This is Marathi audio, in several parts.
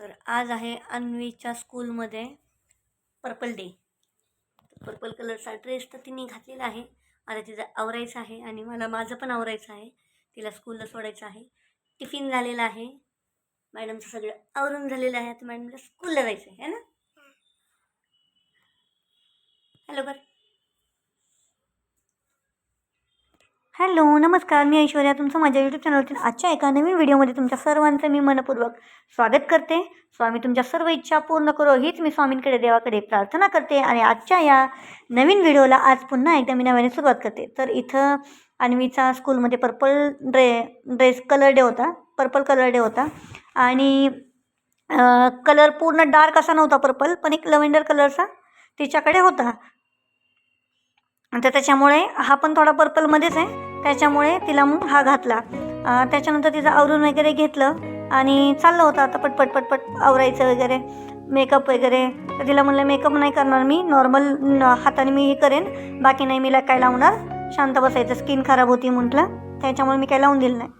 तर आज आहे अन्वीच्या स्कूलमध्ये पर्पल डे. पर्पल कलरचा ड्रेस तर तिने घातलेला आहे. आता तिचं आवरायचं आहे आणि मला माझं पण आवरायचं आहे. तिला स्कूलला सोडायचं आहे. टिफिन झालेला आहे. मॅडमचं सगळं आवरून झालेलं आहे. आता मॅडमला स्कूलला जायचं आहे ना? हॅलो बरं हॅलो नमस्कार. मी ऐश्वर्या. तुमचं माझ्या यूट्यूब चॅनलवरील आजच्या एका नवीन व्हिडिओमध्ये तुमच्या सर्वांचं मी मनपूर्वक स्वागत करते. स्वामी तुमच्या सर्व इच्छा पूर्ण करो. हीच मी स्वामींकडे देवाकडे प्रार्थना करते आणि आजच्या या नवीन व्हिडिओला आज पुन्हा एकदा मी नव्याने सुरुवात करते. तर इथं अन्वीचा स्कूलमध्ये पर्पल ड्रे ड्रेस कलर डे होता. पर्पल कलर डे होता. आणि कलर पूर्ण डार्क असा नव्हता पर्पल पण एक लव्हेंडर कलरचा तिच्याकडे होता. तर त्याच्यामुळे हा पण थोडा पर्पलमध्येच आहे. त्याच्यामुळे तिला मग हा घातला. त्याच्यानंतर तिचं आवरून वगैरे घेतलं आणि चाललं होतं आता पटपट पटपट आवरायचं वगैरे मेकअप वगैरे. तर तिला म्हणलं मेकअप नाही करणार मी. नॉर्मल हाताने मी हे करेन. बाकी नाही मीला काय लावणार. शांत बसायचं. स्किन खराब होती म्हटलं. त्याच्यामुळे मी काय लावून दिलं नाही.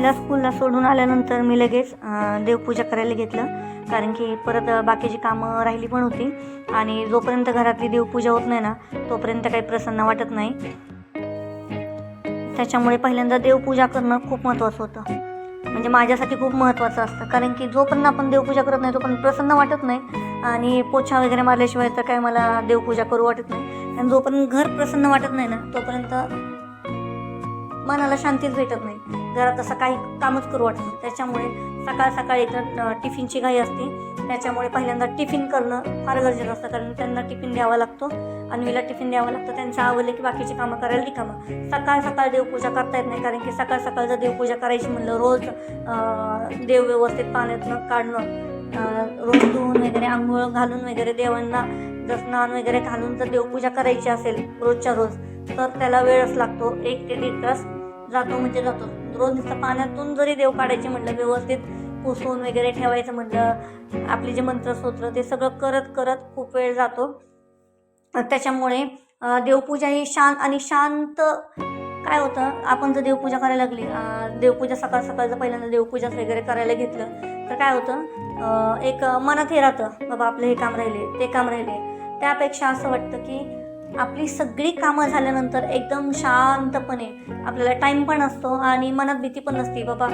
तिला स्कूलला सोडून आल्यानंतर मी लगेच देवपूजा करायला घेतलं. कारण की परत बाकीची कामं राहिली पण होती. आणि जोपर्यंत घरातली देवपूजा होत नाही ना तोपर्यंत काही प्रसन्न वाटत नाही. त्याच्यामुळे पहिल्यांदा देवपूजा करणं खूप महत्त्वाचं होतं. म्हणजे माझ्यासाठी खूप महत्त्वाचं असतं. कारण की जोपर्यंत आपण देवपूजा करत नाही तोपर्यंत प्रसन्न वाटत नाही. आणि पोछा वगैरे मारल्याशिवाय तर काय मला देवपूजा करू वाटत नाही. आणि जोपर्यंत घर प्रसन्न वाटत नाही ना तोपर्यंत मनाला शांतीच भेटत नाही. घरात असं काही कामच करू वाटत नाही. त्याच्यामुळे सकाळ सकाळी तर टिफिनची घाई असते. त्याच्यामुळे पहिल्यांदा टिफिन करणं फार गरजेचं असतं. कारण त्यांना टिफिन द्यावा लागतो अन्वीला टिफिन द्यावा लागतं. त्यांचं आवडलं की बाकीची कामं करायला रिकामं सकाळ सकाळ देवपूजा करता येत नाही. कारण की सकाळ सकाळ जर देवपूजा करायची म्हणलं रोज देव व्यवस्थित पाण्यातनं काढणं रोज धुवून वगैरे आंघोळ घालून वगैरे देवांना जर स्नान वगैरे घालून जर देवपूजा करायची असेल रोजच्या रोज तर त्याला वेळच लागतो. एक ते दीड तास जातो म्हणजे जातो. रोज नुसतं पाण्यातून जरी देव काढायचे म्हटलं व्यवस्थित पुसून वगैरे ठेवायचं म्हटलं आपले जे मंत्रस्तोत्र ते सगळं करत करत खूप वेळ जातो. त्याच्यामुळे देवपूजा ही शांत आणि शांत काय होतं आपण जर देवपूजा करायला लागली देवपूजा सकाळ सकाळचं पहिल्यांदा देवपूजा वगैरे करायला घेतलं तर काय होतं एक मनात हे राहतं बाबा आपलं हे काम राहिले ते काम राहिले. त्यापेक्षा असं वाटतं की आपली सगळी कामं झाल्यानंतर एकदम शांतपणे आपल्याला टाईम पण असतो आणि मनात भीती पण नसते बाबा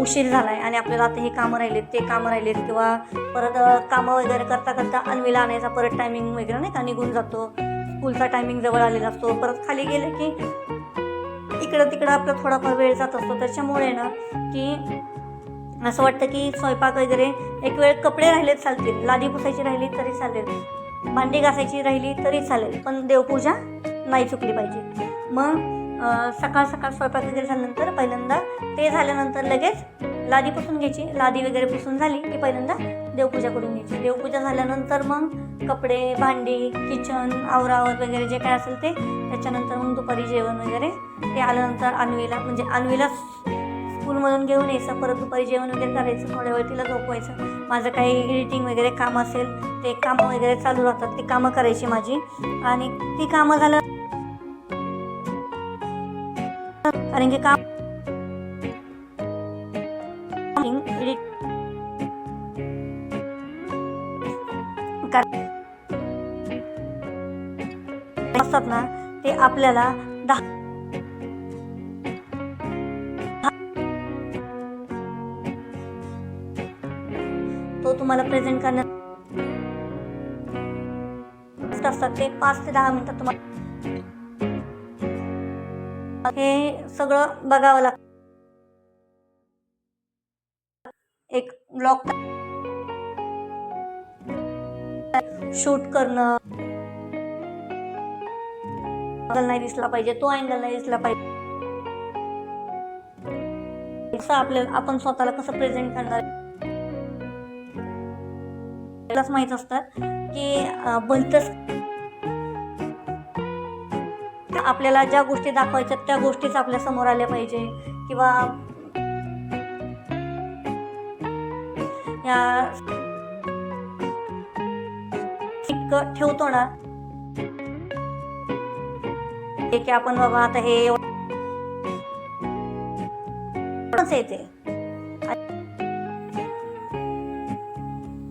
उशीर झाला आहे आणि आपल्याला आता हे कामं राहिलेत ते कामं राहिलेत. किंवा परत कामं वगैरे करता करता अन्वीला आणायचा परत टायमिंग वगैरे नाही का निघून जातो. स्कूलचा टायमिंग जवळ आलेला असतो परत खाली गेलं की इकडं तिकडं आपला थोडाफार वेळ जात असतो. त्याच्यामुळे ना की असं वाटतं की स्वयंपाक वगैरे एक वेळ कपडे राहिलेत चालतील लादी पुसायची राहिली तरी चालेल. भांडी घासायची राहिली तरी चालेल पण देवपूजा नाही चुकली पाहिजे. मग सकाळ सकाळ स्वयंपाक वगैरे झाल्यानंतर पहिल्यांदा ते झाल्यानंतर लगेच लादी पुसून घ्यायची. लादी वगैरे पुसून झाली की पहिल्यांदा देवपूजा करून घ्यायची. देवपूजा झाल्यानंतर मग कपडे भांडी किचन आवरावर वगैरे जे काय असेल ते त्याच्यानंतर मग दुपारी जेवण वगैरे. ते आल्यानंतर अन्वीला म्हणजे अन्वीला स्कूलमधून घेऊन यायचं परत दुपारी जेवण वगैरे करायचं थोड्या वेळ तिला झोपवायचं. माझं काही एडिटिंग वगैरे काम असेल ते कामं वगैरे चालू राहतात ती कामं करायची माझी. आणि ती कामं झालं कारण की काम असतात ना ते आपल्याला दहा तुम्हाला प्रेझेंट करण्यात असतात ते पाच ते दहा मिनिटात तुम्हाला हे सगळं बघावं लागतं. एक ब्लॉक शूट करणं. अँगल नाही दिसला पाहिजे तो अँगल नाही दिसला पाहिजे. आपल्याला आपण स्वतःला कसं प्रेझेंट करणार? आपल्यालाच माहीत असतात की भलतंच आपल्याला ज्या गोष्टी दाखवायच्या त्या गोष्टीच आपल्यासमोर आल्या पाहिजे. किंवा या ठेवतो ना की आपण बाबा आता हे येते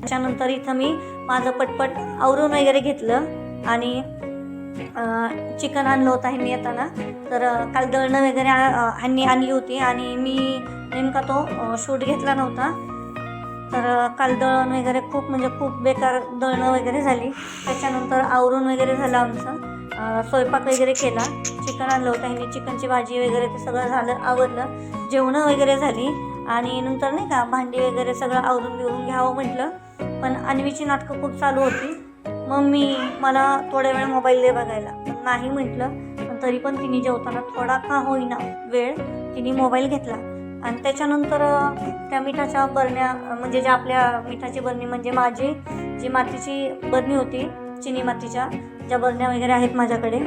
त्याच्यानंतर इथं मी माझं पटपट आवरून वगैरे घेतलं आणि चिकन आणलं होतं ह्यांनी येताना. तर काल दळणं वगैरे ह्यांनी आणली होती आणि मी नेमका तो शूट घेतला नव्हता. तर काल दळण वगैरे खूप म्हणजे खूप बेकार दळणं वगैरे झाली. त्याच्यानंतर आवरून वगैरे झालं आमचं. स्वयंपाक वगैरे केला. चिकन आणलं होतं ह्यांनी चिकनची भाजी वगैरे ते सगळं झालं आवडलं जेवणं वगैरे झाली. आणि नंतर नाही का भांडी वगैरे सगळं आवरून बिवरून घ्यावं म्हटलं. पण अन्वीची नाटकं खूप चालू होती. मग मी मला थोड्या वेळ मोबाईल दे बघायला. पण नाही म्हटलं पण तरी पण तिने जेवताना थोडा का होईना वेळ तिने मोबाईल घेतला. आणि त्याच्यानंतर त्या मिठाच्या बरण्या म्हणजे ज्या आपल्या मिठाची बरणी म्हणजे माझी जी मातीची बरणी होती चिनी मातीच्या ज्या बरण्या वगैरे आहेत माझ्याकडे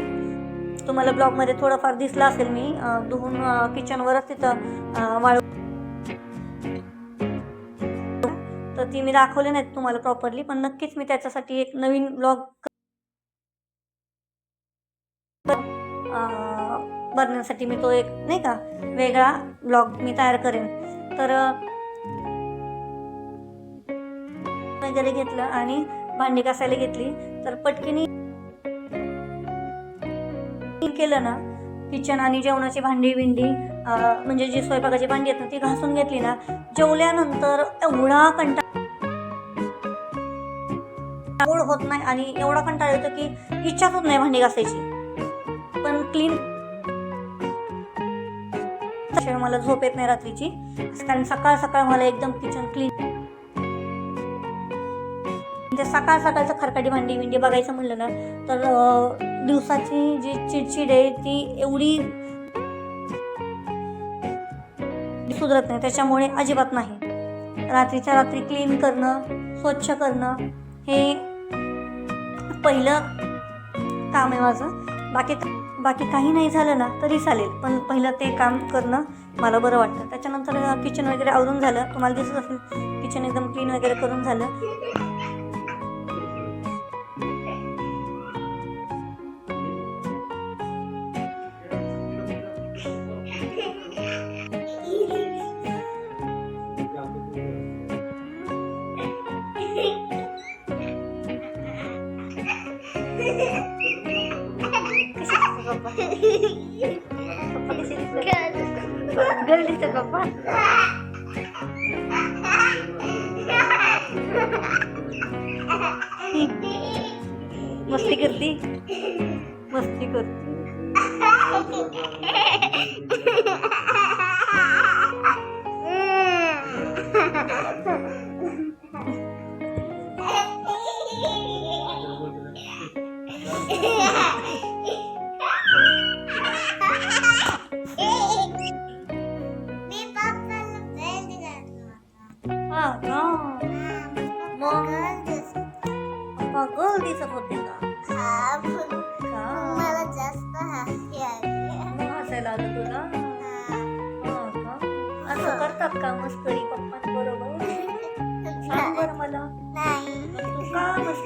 तुम्हाला ब्लॉगमध्ये थोडंफार दिसलं असेल मी धुवून किचनवरच तिथं वाळू तर ती मी दाखवले नाहीत तुम्हाला प्रॉपरली पण नक्कीच मी त्याच्यासाठी एक नवीन ब्लॉग बनण्यासाठी मी तो एक नाही का वेगळा ब्लॉग मी तयार करेन. तर वगैरे घेतलं आणि भांडी घासायला घेतली. तर पटकीने केलं ना किचन आणि जेवणाची भांडी बिंडी म्हणजे जी स्वयंपाकाची भांडी आहेत ना ती घासून घेतली ना जेवल्यानंतर एवढा कंटाळा गोड होत नाही आणि एवढा कंटाळा येतो की इच्छाच होत नाही भांडी घासायची. पण क्लीन मला झोप येत नाही रात्रीची. कारण सकाळ सकाळ मला एकदम किचन क्लीन म्हणजे सकाळ सकाळचं खरकाटी भांडी विंडी बघायचं म्हणलं ना तर दिवसाची जी चिडचिड आहे ती एवढी सुधरत नाही. त्याच्यामुळे अजिबात नाही. रात्रीच्या रात्री क्लीन करणं स्वच्छ करणं हे पहिलं काम आहे माझं. बाकी बाकी काही नाही झालं ना तरी चालेल. पण पहिलं ते काम करणं मला बरं वाटतं. त्याच्यानंतर किचन वगैरे आवरून झालं. तुम्हाला दिसत असेल किचन एकदम क्लीन वगैरे करून झालं. कशी दिसतात पप्पा पप्पा कसे दिसतात गर्ल दिसतात पप्पा मस्ती करती मस्ती करती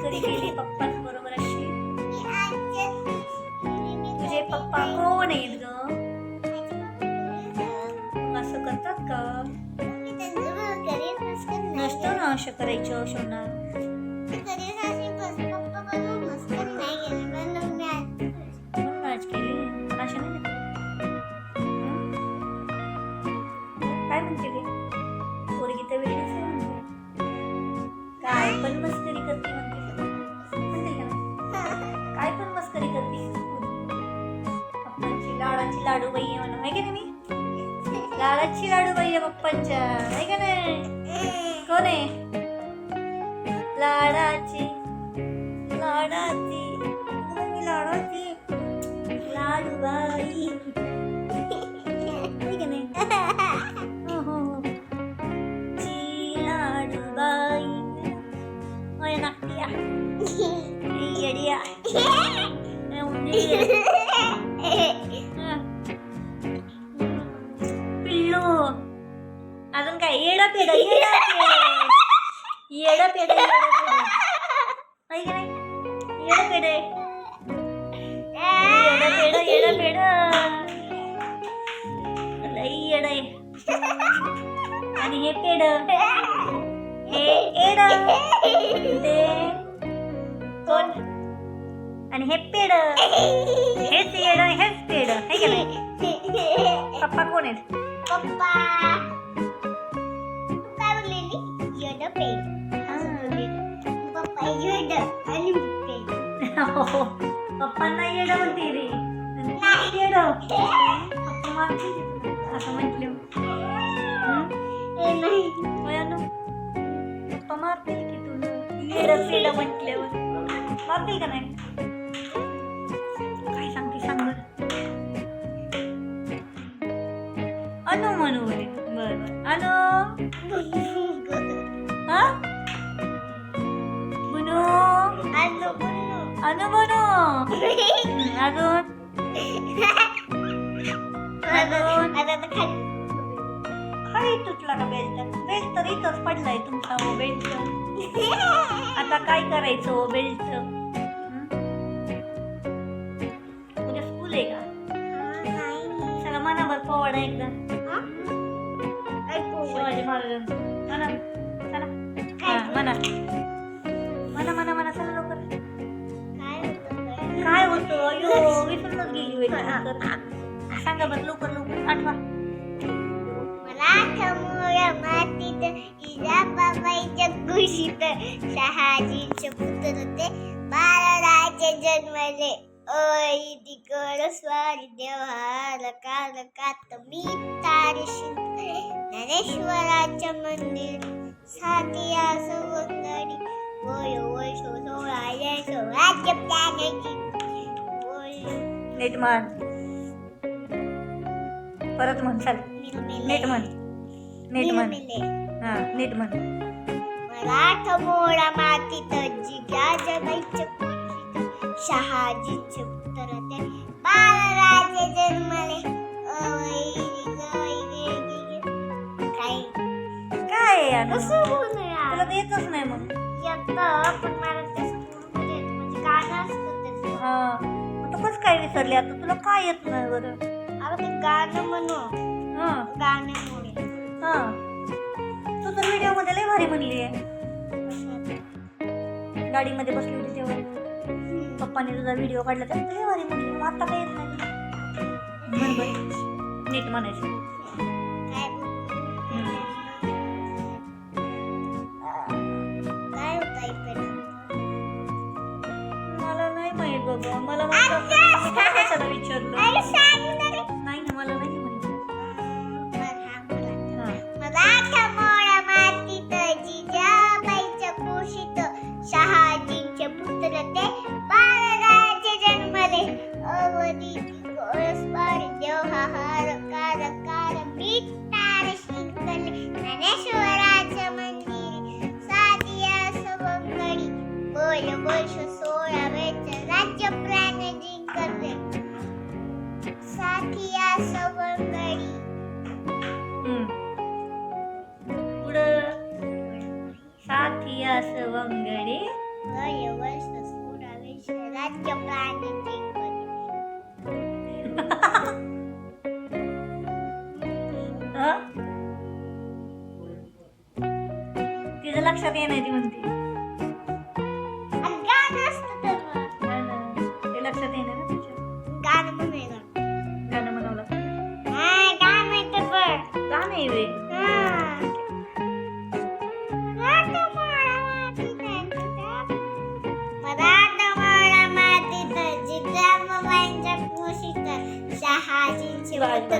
का मस्करी केली पप्पांबरोबर अशी तुझे पप्पा कोण आहेत ग असं करतात का नसतं ना असं करायचं सोना पप्पांची लाडाची लाडूबाई आहे म्हणून आहे का नाही मी लाडाची लाडूबाई आहे पप्पांच्या आहे का नाही कोण आहे लाडाची लाडाची अगं मी लाडाची लाडूबाई आहे का काय येडा पेड येडा पेड येडा पेड येडा पेड नाही येडा पेड येडा पेड येडा पेड लई येड आहे आणि हे पेड हे एड ते कोण आणि हे पेड हेच येड हेच पेड हे का नाही पप्पा कोण आहेत पप्पा म्हटलं हं? हे नाही होय अनु? पप्पा मारतील की तुला येड पेड म्हटल्यावर मारतील का नाही काय सांगते सांग बरं अनु म्हणू बरे बरं बरं अनु हा बनू आलो बोललो अनु बनू हं, अजून अजून आता तर खाली. खाली तुटला का बेल्ट. बेल्ट तर इथंच पडलाय तुमचा हो बेल्ट. आता काय करायचं हो बेल्ट? उद्या स्कूल आहे का? चला मनावर पोवाडा एकदा. शिवाजी महाराजांचा. म्हणा चला. हा म्हणा लवकर सांगा बरं लवकर लवकर. आठवा. मला थमोया मातीत इजा बाबाईच्या कुशीत शहाजीचे पुत्र ते बाळराजे जन्मले. ओय तिकड स्वारी देवार काल कात मी तारशी ज्ञानेश्वराच्या मंदिर सातिया सवंगडी प्लॅनेटी नीट म्हण परत म्हण चाल नीट म्हण. नीट म्हण. हा नीट म्हण. मराठ मोळा मातीत जिग्याच्या बाईच्या शहाजीचे पुत्र ते बाळराजे जन्मले. काय? काय यार? तुला तर येतच नाही मग. येतं पण मला ते म्हणजे गाणं असतं हा. तू कसं काय विसरली? आता तुला काय येत नाही बरं? ते गाणं म्हणू. हा. गाण्यामुळे हा. तू तर व्हिडिओमध्ये लय भारी म्हणली. गाडीमध्ये बसली होती तेव्हा. पप्पाने तुझा व्हिडिओ काढला तर लय भारी म्हणली. आता काय येत नाही? नीट म्हणायचं. मला नाही माहीत बाबा. मला विचारलं?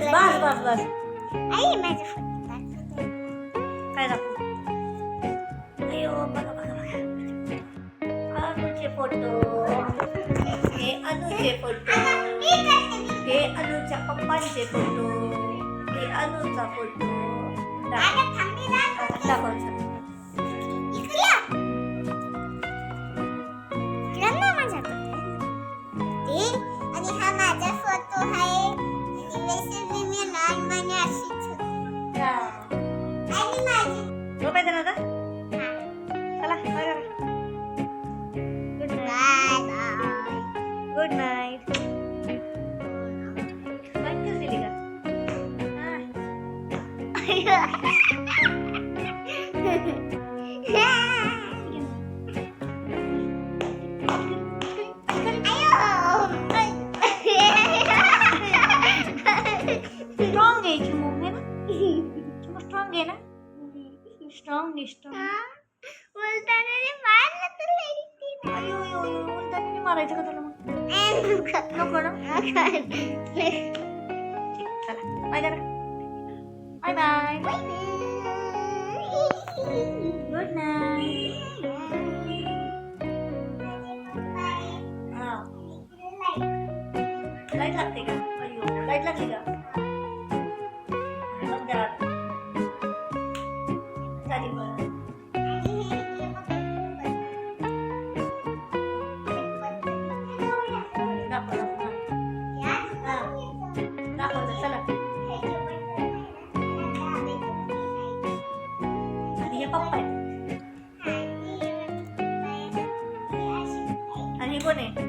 शहाजींचे बस बस पुत्र बस बस बस आई माझं फोटो दाखव. काय दाखव अयो बघा बघा बघा अनुचे फोटो हे अनुचे फोटो मी करते मी. हे अनुच्या पप्पांचे फोटो हे अनुचा फोटो दाखव 예수님은 얼마나 하시죠? 알림하지. 너 빨리 나가. 살아, 나가라. Good night. Good night. Strong अयो अयो मारायचं का तुला मग? नको ना? ठीक चला बाय करा बाय बाय गुड नाईट हां. लाइट लागते का? अयो लाइट लागली का? आणि हे पप्पा आहेत आणि हे कोण आहे ही